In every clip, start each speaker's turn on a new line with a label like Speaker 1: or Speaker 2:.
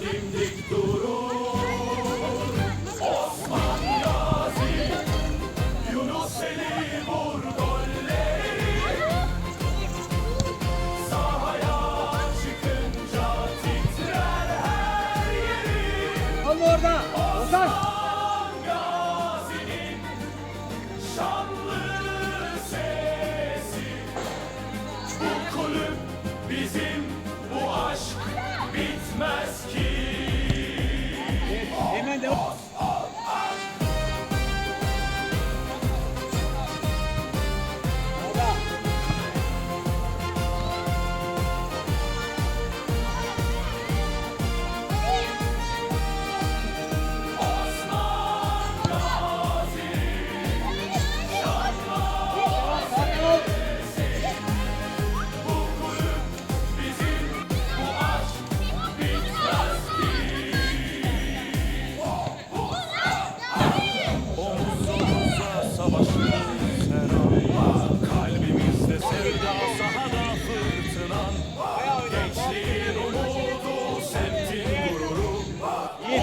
Speaker 1: dimdik durur. Osman Gazi Yunus Eli vur golleri. Sahaya çıkınca titrer her yeri.
Speaker 2: Al orada.
Speaker 1: Osman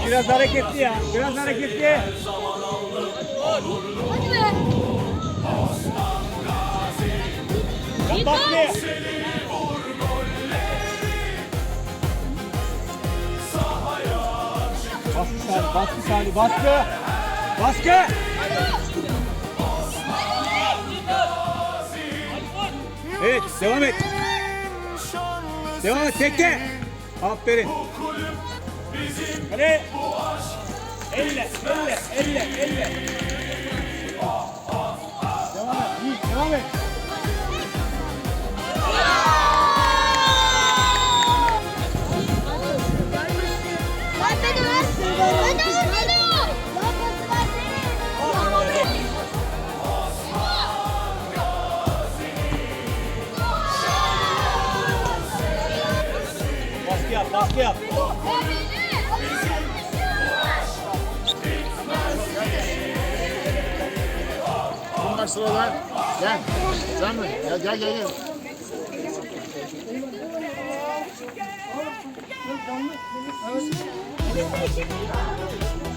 Speaker 2: biraz hareketli ya. Biraz hareketli. Yap baskı. Baskı Salih, baskı Salih, baskı. Baskı. Evet, devam et. Devam et, tekte. Aferin. Hadi. Elle, elle, elle, elle. Devam et, devam et.
Speaker 3: Kim başladı lan? Gel. Sen mi? Gel gel gel. gel.
Speaker 4: Çıkınca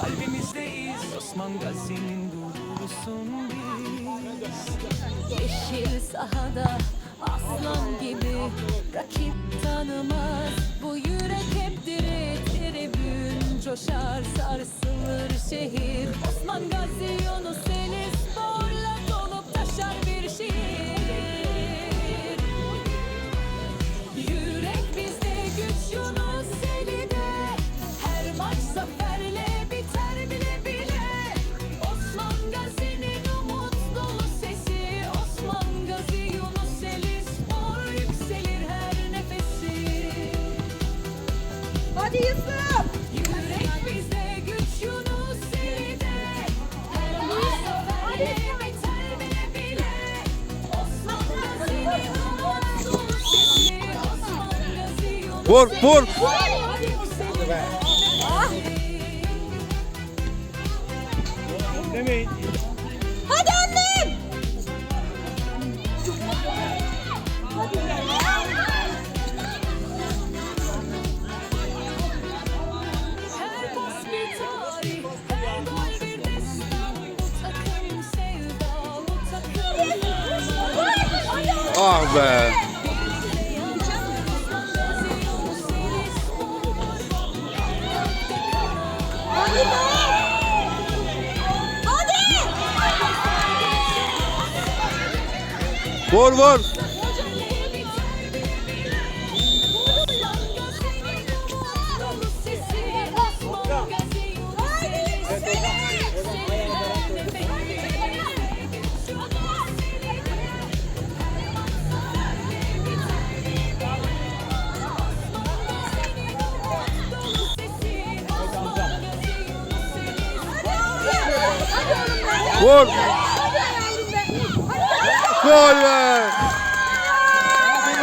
Speaker 4: Kalbimizde iz Osman Gazi'nin gururusun biz.
Speaker 5: Yeşil sahada aslan gibi rakip tanımaz. Bu yürek hep diri tribün coşar sarsılır şehir. Osman Gazi
Speaker 2: Vur, vur. Demeyin.
Speaker 6: Hadi annem.
Speaker 5: Her pas
Speaker 3: Vur vur.
Speaker 7: Vur. Gol be.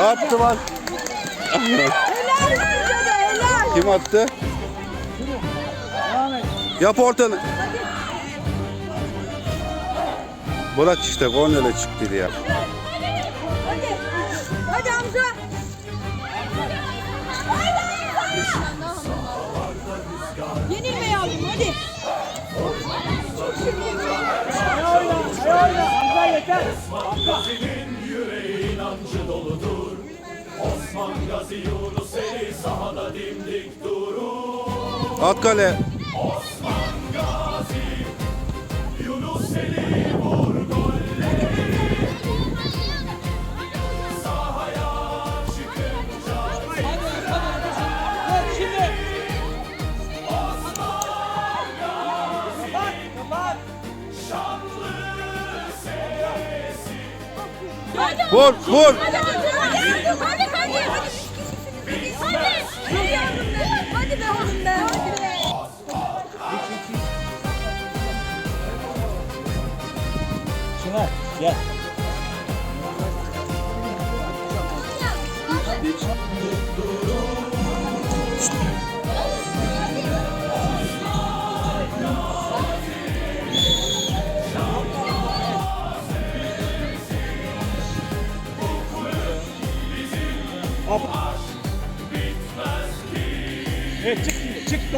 Speaker 7: Attı
Speaker 6: helal.
Speaker 7: Kim attı? Yap ortanı. Bırak işte kornere çıktı ya.
Speaker 6: Hadi. Hadi Hamza. Yenilme yavrum hadi.
Speaker 2: Hamza yeter.
Speaker 1: Gazi'nin yüreği inancı doludur Osman Gazi Yunus Eli sahada dimdik durur
Speaker 7: At
Speaker 1: Vur
Speaker 7: vur.
Speaker 6: Hadi hadi hadi hadi hadi hadi. Hadi be oğlum be. Hadi be.
Speaker 2: Çınar gel.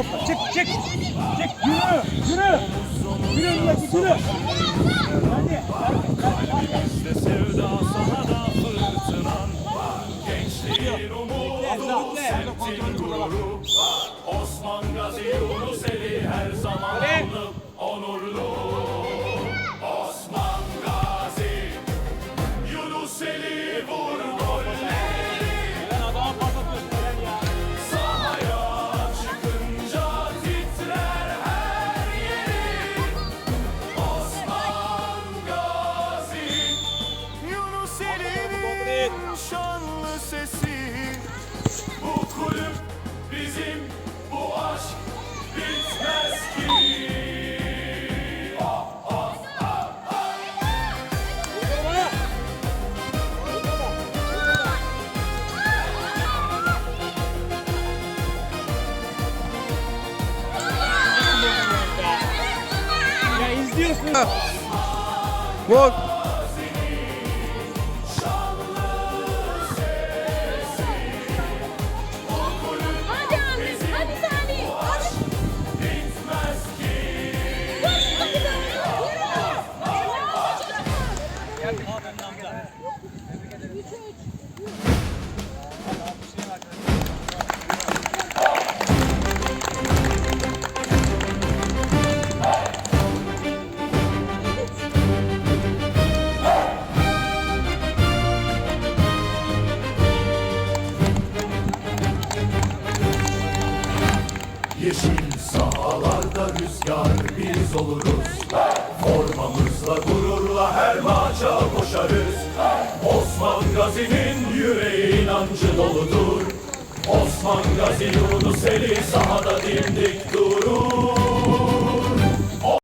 Speaker 2: Şimdi çık çık çık. Çık yürü yürü. Yürü Nihat yürü. Hadi.
Speaker 1: İşte sevda sahada fırtınan Gençliğin umudu semtin gururu Vur. Sahalarda rüzgar biz oluruz. Formamızla gururla her maça koşarız. Osman Gazi'nin yüreği inancı doludur. Osman Gazi Yunus Eli sahada dimdik durur